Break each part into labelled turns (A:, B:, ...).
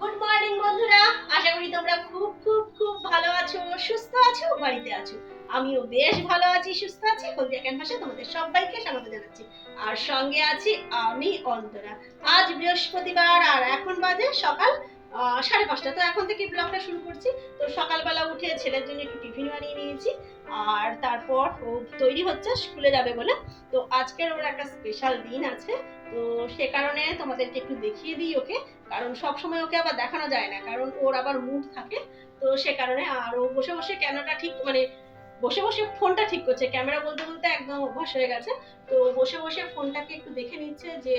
A: Good morning বন্ধুরা। আশা করি তোমরা খুব খুব খুব ভালো আছো, সুস্থ আছো, বাড়িতে আছো। আমিও বেশ ভালো আছি, সুস্থ আছি। হলদিয়া ক্যানভাসে তোমাদের সবাইকে স্বাগত জানাচ্ছি। আর সঙ্গে আছি আমি অন্তরা। আজ বৃহস্পতিবার, আর এখন বাজে সকাল সাড়ে পাঁচটা। তো এখন থেকে ব্লগটা শুরু করছি। তো সকালবেলা উঠে ছেলের জন্য একটু টিফিন বানিয়ে নিয়েছি। আর তারপর ও তৈরি হচ্ছে, স্কুলে যাবে বলে। তো আজকের ওর একটা স্পেশাল দিন আছে। তো সে কারণে তোমাদেরকে একটু দেখিয়ে দিই ওকে। কারণ সব সময় ওকে আবার দেখানো যায় না। কারণ ওর আবার মুড থাকে। তো সে কারণে আর ও বসে বসে কেনাটা ঠিক মানে বসে বসে ফোনটা ঠিক করছে। ক্যামেরা বলতে বলতে একদম অভ্যাস হয়ে গেছে। তো বসে বসে ফোনটাকে একটু দেখে নিচ্ছে যে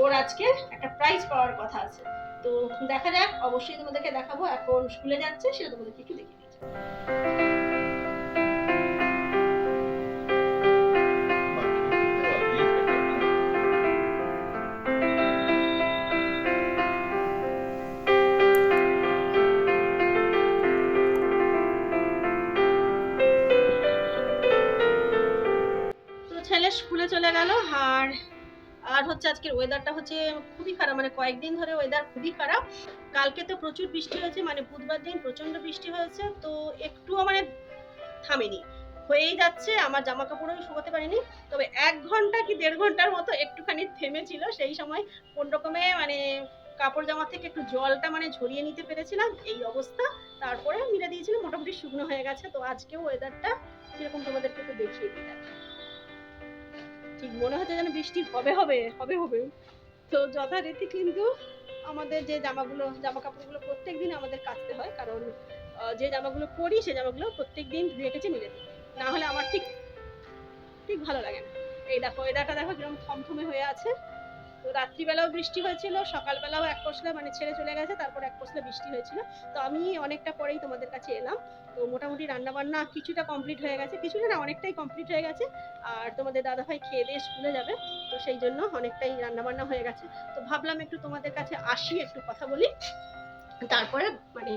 A: ওর আজকে একটা প্রাইজ পাওয়ার কথা আছে। তো দেখা যাক, অবশ্যই তোমাদেরকে দেখাবো। এখন স্কুলে যাচ্ছে, সেটা তোমাদেরকে একটু দেখিয়ে দিচ্ছি গেল, আর আর হচ্ছে আজকের ওয়েদারটা হচ্ছে খুবই খারাপ মানে কয়েকদিন ধরে ওয়েদার খুবই খারাপ। কালকে তো প্রচুর বৃষ্টি হয়েছে মানে বুধবার দিন প্রচণ্ড বৃষ্টি হয়েছে, তো একটুও মানে থামেনি। হয়েই যাচ্ছে, আমার জামা কাপড়ও শুকাতে পারিনি, তবে এক ঘণ্টা কি দেড় ঘণ্টার মতো একটুখানি থেমেছিল, সেই সময় কোন রকমে মানে কাপড় জামা থেকে একটু জলটা মানে ঝরিয়ে নিতে পেরেছিলাম, এই অবস্থা। তারপরে মিলে দিয়েছিল, মোটামুটি শুকনো হয়ে গেছে, তো আজকেও ওয়েদারটা কীরকম তোমাদেরকে একটু দেখিয়ে দিই। ঠিক মনে হচ্ছে যেন বৃষ্টি হবে হবে হবে হবে। তো যথারীতি কিন্তু আমাদের যে জামাগুলো জামা কাপড়গুলো প্রত্যেক দিন আমাদের কাচতে হয়, কারণ যে জামাগুলো পরি সে জামাগুলো প্রত্যেক দিন ধুয়ে কেচে মিলে না হলে আমার ঠিক ঠিক ভালো লাগে না। এই দেখো ওয়েদারটা দেখো কীরকম থমথমে হয়ে আছে। তো রাত্রিবেলাও বৃষ্টি হয়েছিল, সকালবেলাও এক পশলা মানে ছেড়ে চলে গেছে, তারপর এক পশলা বৃষ্টি হয়েছিল। তো আমি অনেকটা পরেই তোমাদের কাছে এলাম। তো মোটামুটি রান্না বান্না কিছুটা কমপ্লিট হয়ে গেছে। কিছুটা না, অনেকটাই কমপ্লিট হয়ে গেছে। আর তোমাদের দাদাভাই খেয়ে দিয়ে স্কুলে যাবে। তো সেই জন্য অনেকটাই রান্না বান্না হয়ে গেছে। তো ভাবলাম একটু তোমাদের কাছে আসি, একটু কথা বলি। তারপরে মানে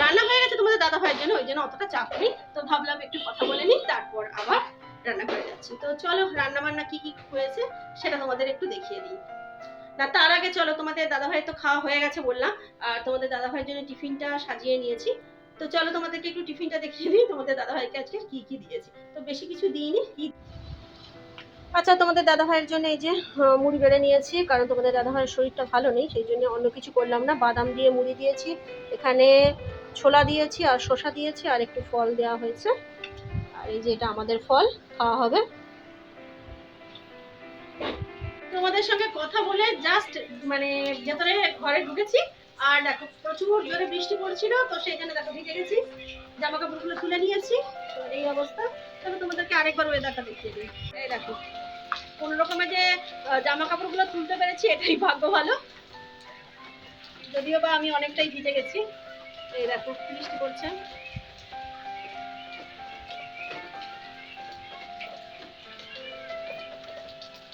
A: রান্না হয়ে গেছে তোমাদের দাদা ভাইয়ের জন্য, ওই জন্য অতটা চাপ নেই। তো ভাবলাম একটু কথা বলে নিই, তারপর আবার রান্না করে যাচ্ছি। তো চলো রান্না বান্না কি কি হয়েছে সেটা তোমাদের একটু দেখিয়ে দিই। না, তার আগে চলো, তোমাদের দাদা ভাই তো খাওয়া হয়ে গেছে বললাম, আর তোমাদের দাদা ভাইয়ের জন্য টিফিনটা সাজিয়ে নিয়েছি। তো চলো, তোমাদেরকে একটু টিফিনটা দেখিয়ে দিই, তোমাদের দাদা ভাইকে আজকে কি কি দিয়েছি। তো বেশি কিছু দিইনি, কি আচ্ছা তোমাদের দাদা ভাইয়ের জন্য এই যে মুড়ি বেড়ে নিয়েছি, কারণ তোমাদের দাদা ভাইয়ের শরীরটা ভালো নেই, সেই জন্য অন্য কিছু করলাম না। বাদাম দিয়ে মুড়ি দিয়েছি, এখানে ছোলা দিয়েছি আর শসা দিয়েছি, আর একটু ফল দেওয়া হয়েছে। আর এই যে এটা আমাদের ফল, খাওয়া হবে। তোমাদের সঙ্গে কথা বলে জাস্ট মানে ভেতরে ঘরে ঢুকেছি, আর দেখো প্রচুর জোরে বৃষ্টি পড়ছিল, তো সেই জন্য দেখো ভিজে গেছি জামা কাপড়গুলো তুলে নিয়েছি, তো এই অবস্থা। তবে তোমাদেরকে আরেকবার ওয়েদারটা দেখিয়ে দিই। এই দেখো, কোন রকমে যে জামা কাপড়গুলো তুলতে পেরেছি, এটাই ভাগ্য ভালো। যদিও বা আমি অনেকটাই ভিজে গেছি, এই দেখো বৃষ্টি পড়ছে।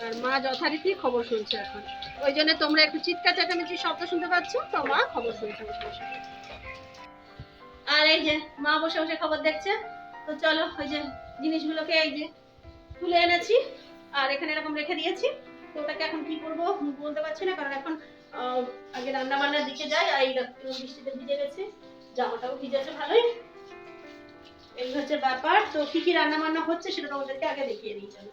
A: আর মা যথারীতি খবর শুনছে এখন। ওই জন্য তোমরা একটু চিৎকার চেঁচামেচি শব্দ শুনতে পাচ্ছ, তো মা খবর শুনছে। আর এই যে, মা বসে বসে খবর দেখছে। তো চলো, ওই যে জিনিসগুলোকে এই যে তুলে এনেছি। আর এখানে এরকম রেখে দিয়েছি। তো ওটাকে এখন কি করব বলতে পারছি না, কারণ এখন আগে রান্না বান্নার দিকে যাই, আর এই বৃষ্টিতে ভিজে গেছে। জামাটাও ভিজেছে ভালোই। এই হচ্ছে ব্যাপার। তো কি কি রান্না বান্না হচ্ছে সেটা তোমাদেরকে আগে দেখিয়ে দিই, চলো।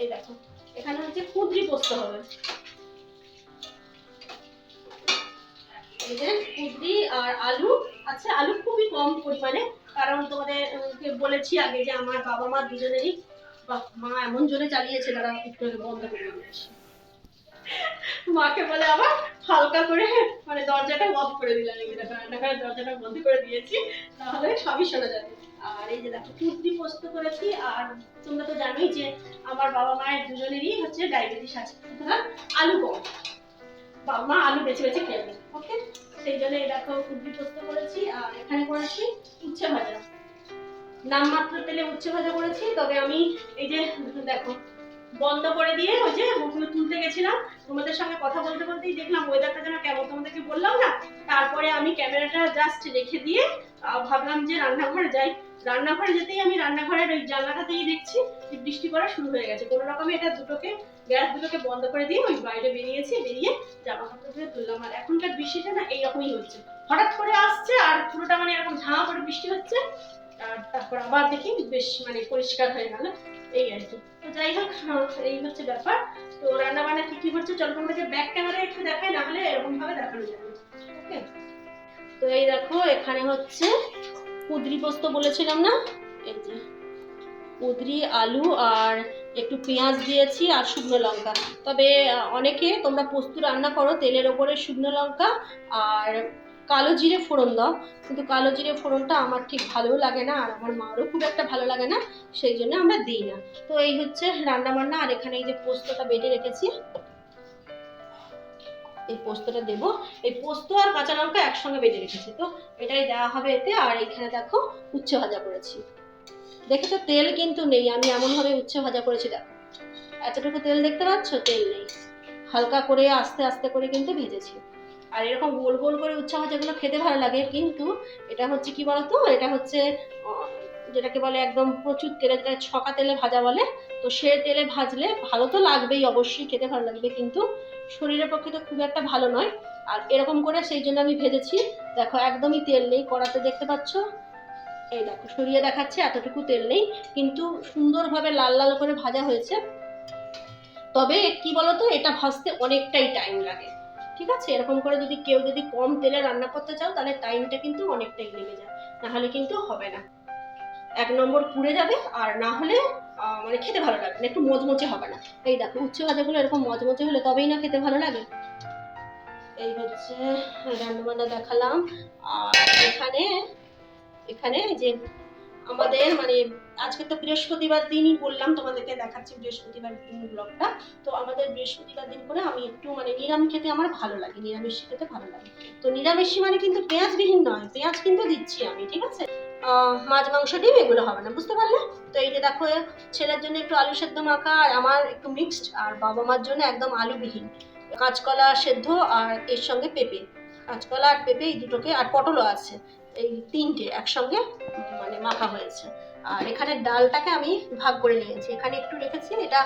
A: এই দেখো। এখানে হচ্ছে কুঁদরি পোস্ত হবে। এই কুঁদরি আর আলু আচ্ছা আলু খুবই কম পরিমাণে, কারণ তোমাদের বলেছি আগে যে আমার বাবা মা দুজনেরই মা এমন জোরে চালিয়েছে, তারা একটু বন্ধ করে মাকে বলে আবার হালকা করে মানে দরজাটা বন্ধ করে দিলাম রান্নাঘরের দরজাটা বন্ধ করে দিয়েছি, তাহলে সবই শোনা যাবে। আর এই যে দেখো, কুর্তি পোস্ত করেছি, আর তোমরা তো জানোই যে আমার বাবা মায়ের দুজনেরই হচ্ছে ডায়াবেটিস আছে। সুতরাং আলু কম বাবা মা আলু বেছে বেছে খেয়ে ওকে? সেই জন্য এই দেখো, কুর্তি পোস্ত করেছি, আর এখানে করেছি উচ্ছে ভাজা। নামমাত্র তেলে উচ্ছে ভাজা করেছি, তবে আমি এই যে দেখো, বন্ধ করে দিয়ে ওই যে গেছিলাম তোমাদের সঙ্গে কথা বলতে বলতেই দেখলাম ওয়েদারটা যেন কেমন, তোমাদেরকে বললাম না? তারপরে আমি ক্যামেরাটা জাস্ট রেখে দিয়ে ভাবলাম যে রান্নাঘরে যাই। রান্নাঘরে যেতেই আমি রান্নাঘরের ওই জানলাটাতেই দেখছি যে বৃষ্টি পড়া শুরু হয়ে গেছে। কোনো রকমে এটা দুটোকে, গ্যাস দুটোকে বন্ধ করে দিয়ে ওই বাইরে বেরিয়েছি, বেরিয়ে জামা কাপড় ধুয়ে তুললাম। আর এখনকার বৃষ্টিটা না এইরকমই হচ্ছে। হঠাৎ করে আসছে আর পুরোটা মানে এরকম ঝাঁ করে বৃষ্টি হচ্ছে। আর তারপর আবার দেখি বেশ মানে পরিষ্কার হয়ে গেল। এই আর কি। তো যাই হোক এই হচ্ছে ব্যাপার। তো রান্না বান্না কি কি হচ্ছে চলো তোমাদেরকে ব্যাক ক্যামেরা একটু দেখাই, না হলে এরকম ভাবে দেখানো যাবে। ওকে? তো এই দেখো, এখানে হচ্ছে কুদরি পোস্ত বলেছিলাম না? এই যে কুদরি আলু আর একটু পেঁয়াজ দিয়েছি আর শুকনো লঙ্কা। তবে অনেকে তোমরা পোস্ত রান্না করো, তেলের ওপরে শুকনো লঙ্কা আর কালো জিরে ফোড়ন দাও। কিন্তু কালো জিরে ফোড়নটা আমার ঠিক ভালোও লাগে না, আর আমার মারও খুব একটা ভালো লাগে না, সেই জন্য আমরা দিই না। তো এই হচ্ছে রান্না বান্না, আর এখানে এই যে পোস্তটা বেটে রেখেছি, এই পোস্তটা দেব। এই পোস্ত আর কাঁচা লঙ্কা একসঙ্গে বেটে রেখেছি, তো এটাই দেওয়া হবে এতে। আর এখানে দেখো উচ্ছে ভাজা করেছি। দেখেছ? তেল কিন্তু নেই, আমি এমনভাবে উচ্ছে ভাজা করেছি, দেখো। এতটুকু তেল দেখতে পাচ্ছ? তেল নেই। হালকা করে আস্তে আস্তে করে কিন্তু ভেজেছি। আর এরকম গোল গোল করে উচ্ছা উচ্ছে ভাজাগুলো খেতে ভালো লাগে, কিন্তু এটা হচ্ছে কি বলতো? এটা হচ্ছে যেটাকে বলে একদম প্রচুর তেলে, যেটা ছকা তেলে ভাজা বলে, তো সে তেলে ভাজলে ভালো তো লাগবেই, অবশ্যই খেতে ভালো লাগবে, কিন্তু শরীরের পক্ষে তো খুব একটা ভালো নয়। আর এরকম করে সেই জন্য আমি ভেজেছি। দেখো, একদমই তেল নেই, কড়াতে দেখতে পাচ্ছ? এই দেখো, সরিয়ে দেখাচ্ছে, এতটুকু তেল নেই, কিন্তু সুন্দরভাবে লাল লাল করে ভাজা হয়েছে। তবে কি বলতো? এটা ভাজতে অনেকটাই টাইম লাগে। ঠিক আছে? এরকম করে যদি কেউ যদি কম তেলে রান্না করতে চাও, তাহলে টাইমটা কিন্তু অনেকটাই লেগে যায়। নাহলে কিন্তু হবে না। এক নম্বর পুড়ে যাবে, আর না হলে মানে খেতে ভালো লাগবে একটু মজমচে হবে না। এই দেখো উচ্চ ভাজাগুলো এরকম মজমচে হলে তবেই না খেতে ভালো লাগে। এই হচ্ছে রান্নাবান্না দেখালাম। আর এখানে এখানে যে আমাদের মানে আজকে তো বৃহস্পতিবার দিনই বললাম, তোমাদেরকে দেখাচ্ছি বৃহস্পতিবার দিন ব্লগটা তো আমাদের বৃহস্পতিবার দিন করে আমি একটু মানে নিরামিষ খেতে আমার ভালো লাগে, নিরামিষ খেতে ভালো লাগে। তো নিরামিষ মানে কিন্তু পেঁয়াজবিহীন নয়, পেঁয়াজ কিন্তু দিচ্ছি আমি, ঠিক আছে? মাছ, মাংস, ডিম, এগুলো হবে না, বুঝতে পারলে? তো এই যে দেখো ছেলের জন্য একটু আলু সেদ্ধ মাখা আর আমার একটু মিক্সড আর বাবা মার জন্য একদম আলুবিহীন। কাঁচকলা সেদ্ধ আর এর সঙ্গে পেঁপে। কাঁচকলা আর পেঁপে এই দুটোকে, আর পটলও আছে। এই তিনটে একসঙ্গে মানে মাখা হয়েছে। আর এখানে ডালটাকে আমি ভাগ করে নিয়েছি। এখানে একটু রেখেছি, এটা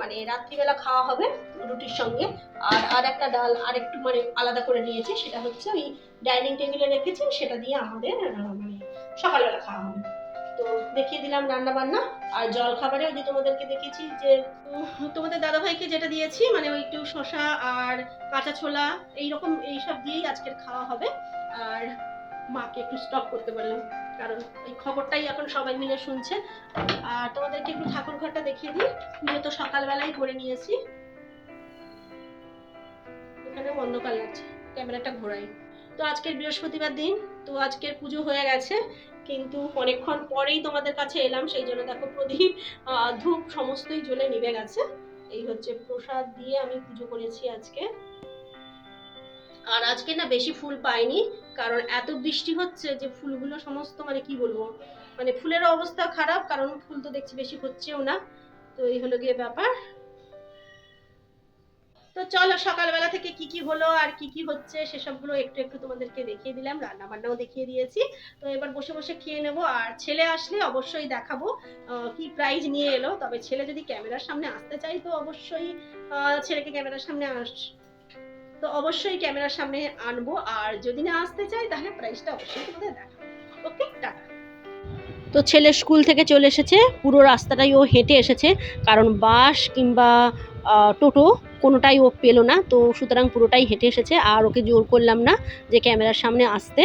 A: মানে রাত্রিবেলা খাওয়া হবে রুটির সঙ্গে। আর আর একটা ডাল আর একটু মানে আলাদা করে নিয়েছি, সেটা হচ্ছে ওই ডাইনিং টেবিলে রেখেছি, সেটা দিয়ে আমাদের মানে সকালবেলা খাওয়া হবে। তো দেখিয়ে দিলাম রান্না বান্না আর জল খাবারে ওই তোমাদেরকে দেখেছি যে তোমাদের দাদাভাইকে যেটা দিয়েছি মানে ওই একটু শশা আর কাঁচা ছোলা, এইরকম, এইসব দিয়েই আজকের খাওয়া হবে। আর মাকে একটু স্টপ করতে বললাম। কারণ এই খবরটাই এখন সবাই মিলে শুনছে। আর তোমাদেরকে একটু ঠাকুর ঘরটা দেখিয়ে দিই। পুজো তো সকালবেলায় করে নিয়েছি। এখানে অন্ধকার লাগছে, ক্যামেরাটা ঘোরাই। তো আজকের বৃহস্পতিবার দিন, তো আজকের পুজো হয়ে গেছে, কিন্তু অনেকক্ষণ পরেই তোমাদের কাছে এলাম, সেই জন্য দেখো প্রদীপ ধূপ সমস্তই জ্বলে নিভে গেছে। এই হচ্ছে প্রসাদ দিয়ে আমি পুজো করেছি আজকে। আর আজকে না বেশি ফুল পাইনি কারণ এত বৃষ্টি হচ্ছে যে ফুলগুলো সমস্ত মানে কি বলব মানে ফুলের অবস্থা খারাপ, কারণ ফুল তো দেখছি বেশি হচ্ছেও না। তো এই হলো গিয়ে ব্যাপার। তো চলো, সকালবেলা থেকে কি কি হলো আর কি কি হচ্ছে সেসবগুলো একটু একটু তোমাদেরকে দেখিয়ে দিলাম রান্না বান্নাও দেখিয়ে দিয়েছি। তো এবার বসে বসে খেয়ে নেব, আর ছেলে আসলে অবশ্যই দেখাবো কি প্রাইজ নিয়ে এলো। তবে ছেলে যদি ক্যামেরার সামনে আসতে চাই তো অবশ্যই ছেলেকে ক্যামেরার সামনে আস তো অবশ্যই ক্যামেরার সামনে আনব, আর যদি না আসতে চাই, তাহলে প্রাইসটা অবশ্যই তোমাদের দেখাবো। Okay tata. তো ছেলে স্কুল থেকে চলে এসেছে, পুরো রাস্তাটাই ও হেঁটে এসেছে, কারণ বাস কিংবা টোটো কোনোটাই ও পেল না, তো সুতরাং পুরোটাই হেঁটে এসেছে, আর ওকে জোর করলাম না যে ক্যামেরার সামনে আসতে,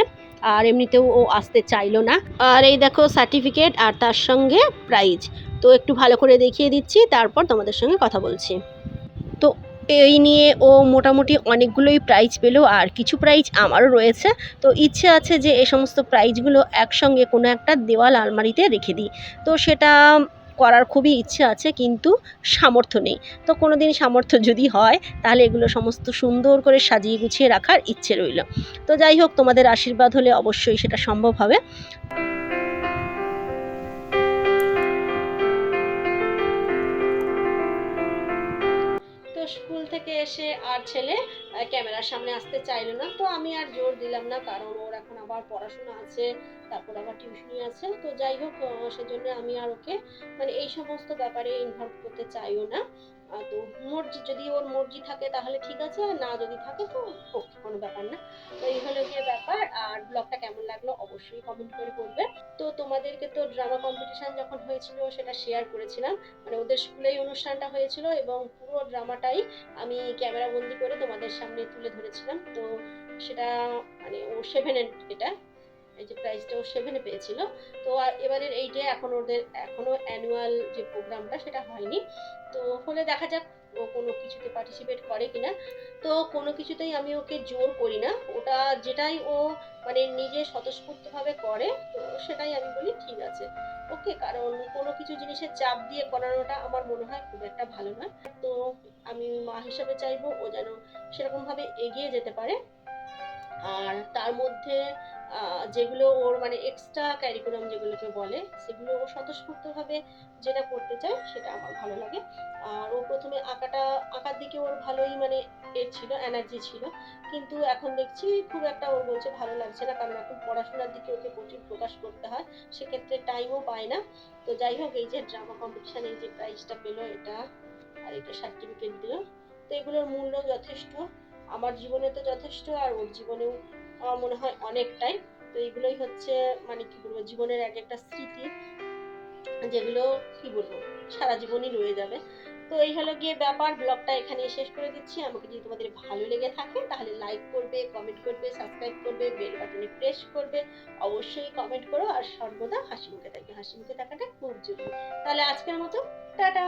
A: আর এমনিতেও ও আসতে চাইলো না। আর এই দেখো সার্টিফিকেট আর তার সঙ্গে প্রাইজ তো একটু ভালো করে দেখিয়ে দিচ্ছি, তারপর তোমাদের সঙ্গে কথা বলছি। তো এই নিয়ে ও মোটামুটি অনেকগুলোই প্রাইজ পেল আর কিছু প্রাইজ আমারও রয়েছে। তো ইচ্ছে আছে যে এই সমস্ত প্রাইজগুলো একসঙ্গে কোনো একটা দেওয়াল আলমারিতে রেখে দিই। তো সেটা করার খুবই ইচ্ছে আছে কিন্তু সামর্থ্য নেই। তো কোনো দিন সামর্থ্য যদি হয়, তাহলে এগুলো সমস্ত সুন্দর করে সাজিয়ে গুছিয়ে রাখার ইচ্ছে রইল। তো যাই হোক, তোমাদের আশীর্বাদ হলে অবশ্যই সেটা সম্ভব হবে। এসে আর ছেলে ক্যামেরার সামনে আসতে চাইলো না, তো আমি আর জোর দিলাম না, কারণ ওর এখন আবার পড়াশোনা আছে, তারপর আবার টিউশনি আছে, তো যাই হোক সেজন্য আমি আর ওকে মানে এই সমস্ত ব্যাপারে ইনভলভ করতে চাইও না। তো মর্জি, যদি ওর মর্জি থাকে তাহলে ঠিক আছে, আর না যদি থাকে তো হোক, কোনো ব্যাপার না। তো এই হলো গিয়ে ব্যাপার, আর ব্লগটা কেমন লাগল অবশ্যই কমেন্ট করে বলবে। তো তোমাদেরকে তো ড্রামা কম্পিটিশন যখন হয়েছিল সেটা শেয়ার করেছিলাম মানে ওদের স্কুলেই অনুষ্ঠানটা হয়েছিল এবং পুরো ড্রামাটাই আমি ক্যামেরা বন্দি করে তোমাদের সামনে তুলে ধরেছিলাম। তো সেটা মানে ও সেভেন এটা, এই যে প্রাইজটা ও সেভেনে পেয়েছিল। তো এবারের এইটা এখন ওদের, এখনও অ্যানুয়াল যে প্রোগ্রামটা সেটা হয়নি। তো হলে দেখা যাক ও কোনো কিছুতে পার্টিসিপেট করে কিনা। তো কোনো কিছুতেই আমি ওকে জোর করি না। ওটা যেটাই ও মানে নিজে স্বতঃস্ফূর্তভাবে করে, তো সেটাই আমি বলি ঠিক আছে। ওকে, কারণ কোনো কিছু জিনিসের চাপ দিয়ে করানোটা আমার মনে হয় খুব একটা ভালো নয় তো আমি মা হিসাবে চাইব ও যেন সেরকমভাবে এগিয়ে যেতে পারে। আর তার মধ্যে যেগুলো ওর মানে এক্সট্রা ক্যারিকুলাম যেগুলোকে বলে, সেগুলো ও স্বতঃস্ফূর্তভাবে যেটা করতে চায়, সেটা আমার ভালো লাগে। আর ও প্রথমে আঁকাটা, আঁকার দিকে ওর ভালোই মানে এ ছিল এনার্জি ছিল। কিন্তু এখন দেখছি খুব একটা ওর বলছে ভালো লাগছে না, কারণ এখন পড়াশোনার দিকে ওকে প্রচুর প্রকাশ করতে হয়, সেক্ষেত্রে টাইমও পায় না। তো যাই হোক, এই যে ড্রামা কম্পিটিশন যে প্রাইজটা পেল এটা আর এটা সার্টিফিকেট দিল তো এগুলোর মূল্য যথেষ্ট, আমার জীবনে তো যথেষ্ট আর ওর জীবনেও আমার মনে হয় অনেকটাই। তো এগুলোই হচ্ছে মানে কি বলব, জীবনের এক একটা স্মৃতি, যেগুলো, কি বলব, সারা জীবনই রয়ে যাবে। তো এই হলো গিয়ে ব্যাপার, ব্লগটা এখানে শেষ করে দিচ্ছি। আমাকে যদি তোমাদের ভালো লেগে থাকে, তাহলে লাইক করবে কমেন্ট করবে সাবস্ক্রাইব করবে বেল বাটনে প্রেস করবে। অবশ্যই কমেন্ট করো আর সর্বদা হাসি মুখে থাকবে। হাসি মুখে থাকাটা খুব জরুরি। তাহলে আজকের মতো, টাটা!